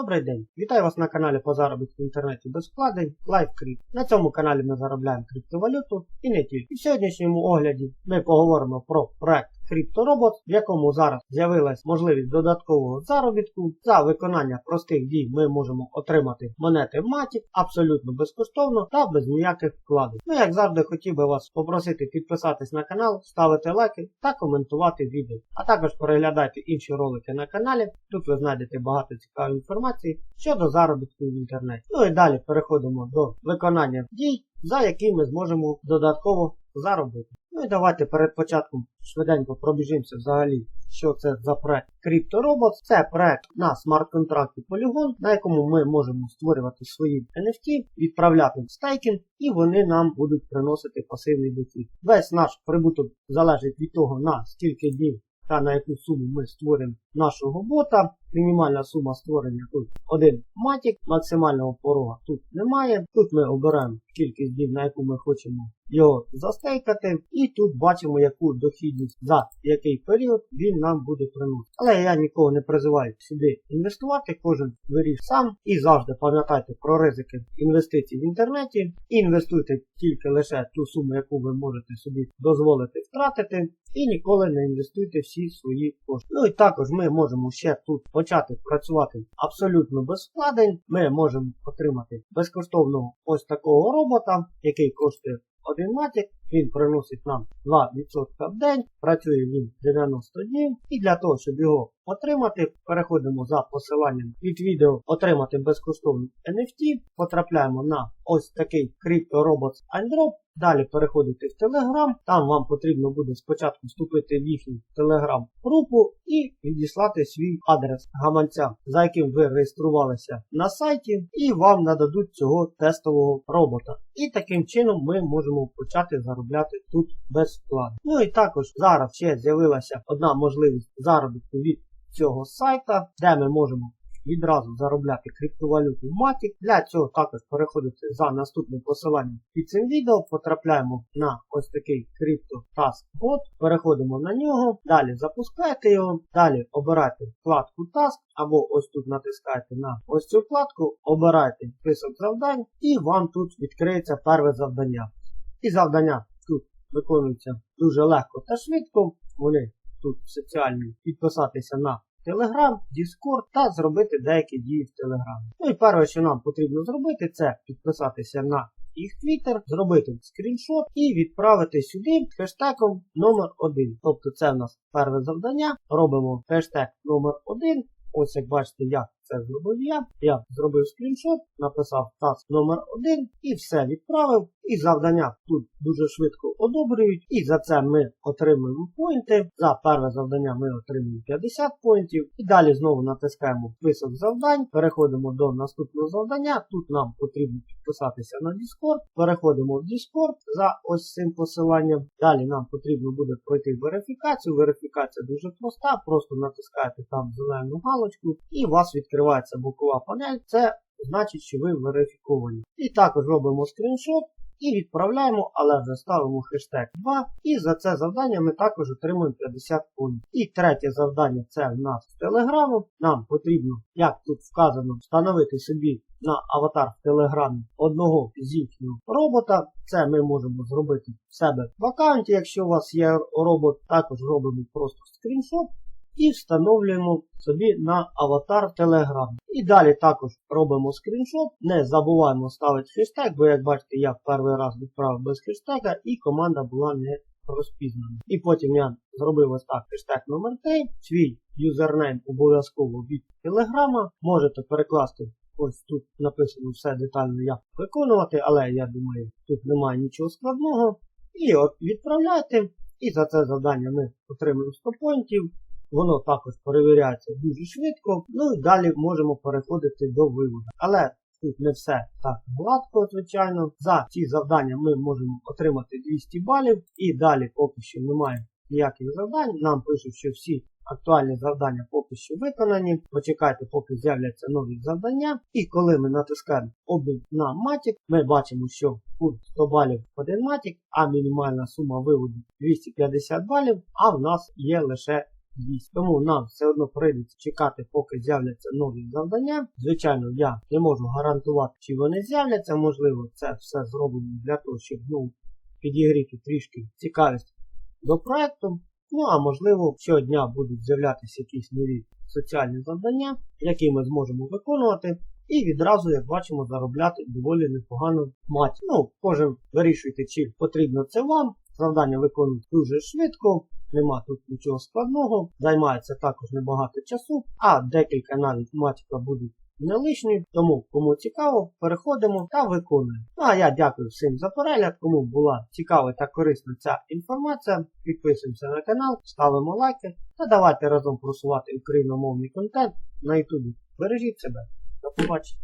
Добрий день! Вітаю вас на каналі по заробітку в інтернеті без вкладень LiveCrypt. На цьому каналі ми заробляємо криптовалюту і не тільки. І в сьогоднішньому огляді ми поговоримо про проект CryptoRobot, в якому зараз з'явилась можливість додаткового заробітку. За виконання простих дій ми можемо отримати монети Matic абсолютно безкоштовно та без ніяких вкладень. Ну, як завжди, хотів би вас попросити підписатись на канал, ставити лайки та коментувати відео. А також переглядайте інші ролики на каналі. Тут ви знайдете багато цікавої інформації щодо заробітку в інтернеті. Ну і далі переходимо до виконання дій, за які ми зможемо додатково заробити. Ну і давайте перед початком швиденько пробіжимося взагалі, що це за проект CryptoRobots. Це проект на смарт-контракті Polygon, на якому ми можемо створювати свої NFT, відправляти в стейкінг, і вони нам будуть приносити пасивний дохід. Весь наш прибуток залежить від того, на скільки днів та на яку суму ми створимо нашого бота. Мінімальна сума створення тут один матік, максимального порога тут немає. Тут ми обираємо кількість днів, на яку ми хочемо його застейкати. І тут бачимо, яку дохідність за який період він нам буде приносити. Але я нікого не призиваю сюди інвестувати, кожен виріш сам. І завжди пам'ятайте про ризики інвестицій в інтернеті. Інвестуйте тільки лише ту суму, яку ви можете собі дозволити втратити. І ніколи не інвестуйте всі свої кошти. Ну і також ми можемо ще тут почати працювати абсолютно без вкладень. Ми можемо отримати безкоштовного ось такого робота, який коштує один матік. Він приносить нам 2% в день, працює він 90 днів. І для того, щоб його отримати, переходимо за посиланням під відео отримати безкоштовний NFT. Потрапляємо на ось такий CryptoRobots Androp. Далі переходите в Telegram. Там вам потрібно буде спочатку вступити в їхню Telegram групу і відіслати свій адрес гаманця, за яким ви реєструвалися на сайті, і вам нададуть цього тестового робота. І таким чином ми можемо почати заробляти тут без. Ну і також зараз ще з'явилася одна можливість заробітку від цього сайта, де ми можемо відразу заробляти криптовалюту в Matic. Для цього також переходите за наступним посиланням під цим відео, потрапляємо на ось такий Crypto Task Bot, переходимо на нього, далі запускаєте його, далі обирайте вкладку Task, або ось тут натискаєте на ось цю вкладку, обирайте список завдань і вам тут відкриється перше завдання. І завдання тут виконуються дуже легко та швидко. Вони тут соціальні підписатися на Telegram, Discord та зробити деякі дії в Telegram. Ну і перше, що нам потрібно зробити, це підписатися на їх Twitter, зробити скріншот і відправити сюди хештегом номер 1 Тобто це в нас перше завдання. Робимо хештег номер 1 Ось як бачите, я це зробив я. Я зробив скріншот, написав task номер 1 і все відправив. І завдання тут дуже швидко одобрюють. І за це ми отримуємо поінти. За перше завдання ми отримуємо 50 поінтів. І далі знову натискаємо список завдань. Переходимо до наступного завдання. Тут нам потрібно підписатися на Discord. Переходимо в Discord за ось цим посиланням. Далі нам потрібно буде пройти верифікацію. Верифікація дуже проста. Просто натискаєте там зелену галочку і у вас відкривається бокова панель. Це значить, що ви верифіковані. І також робимо скріншот. І відправляємо, але вже ставимо хештег 2. І за це завдання ми також отримуємо 50 пунктів. І третє завдання це в нас з Телеграму. Нам потрібно, як тут вказано, встановити собі на аватар в Телеграмі одного з їхнього робота. Це ми можемо зробити в себе в аккаунті, якщо у вас є робот. Також робимо просто скріншот і встановлюємо собі на аватар Telegram. І далі також робимо скріншот. Не забуваємо ставити хештег, бо, як бачите, я в перший раз відправив без хештега і команда була не розпізнана. І потім я зробив ось так хештег номер 3 свій юзернейм обов'язково від Телеграма. Можете перекласти. Ось тут написано все детально, як виконувати, але я думаю, тут немає нічого складного. І от відправляйте. І за це завдання ми отримуємо 100 поінтів. Воно також перевіряється дуже швидко. Ну і далі можемо переходити до виводу. Але тут не все так гладко, звичайно. За ці завдання ми можемо отримати 200 балів. І далі поки що немає ніяких завдань. Нам пишуть, що всі актуальні завдання поки що виконані. Почекайте, поки з'являться нові завдання. І коли ми натискаємо обмін на Matic, ми бачимо, що пункт 100 балів один Matic, а мінімальна сума виводу 250 балів, а в нас є лише 200. Тому нам все одно прийдеться чекати, поки з'являться нові завдання. Звичайно, я не можу гарантувати, чи вони з'являться. Можливо, це все зроблено для того, щоб ну, підігріти трішки цікавість до проекту. Ну а можливо, щодня будуть з'являтися якісь нові соціальні завдання, які ми зможемо виконувати. І відразу, як бачимо, заробляти доволі непогано мать. Ну, кожен вирішуйте, чи потрібно це вам. Завдання виконують дуже швидко, нема тут нічого складного, займається також небагато часу, а декілька навіть матіка будуть не лишні, тому кому цікаво, переходимо та виконуємо. Ну а я дякую всім за перегляд, кому була цікава та корисна ця інформація. Підписуємося на канал, ставимо лайки та давайте разом просувати україномовний контент на ютубі. Бережіть себе. До побачення.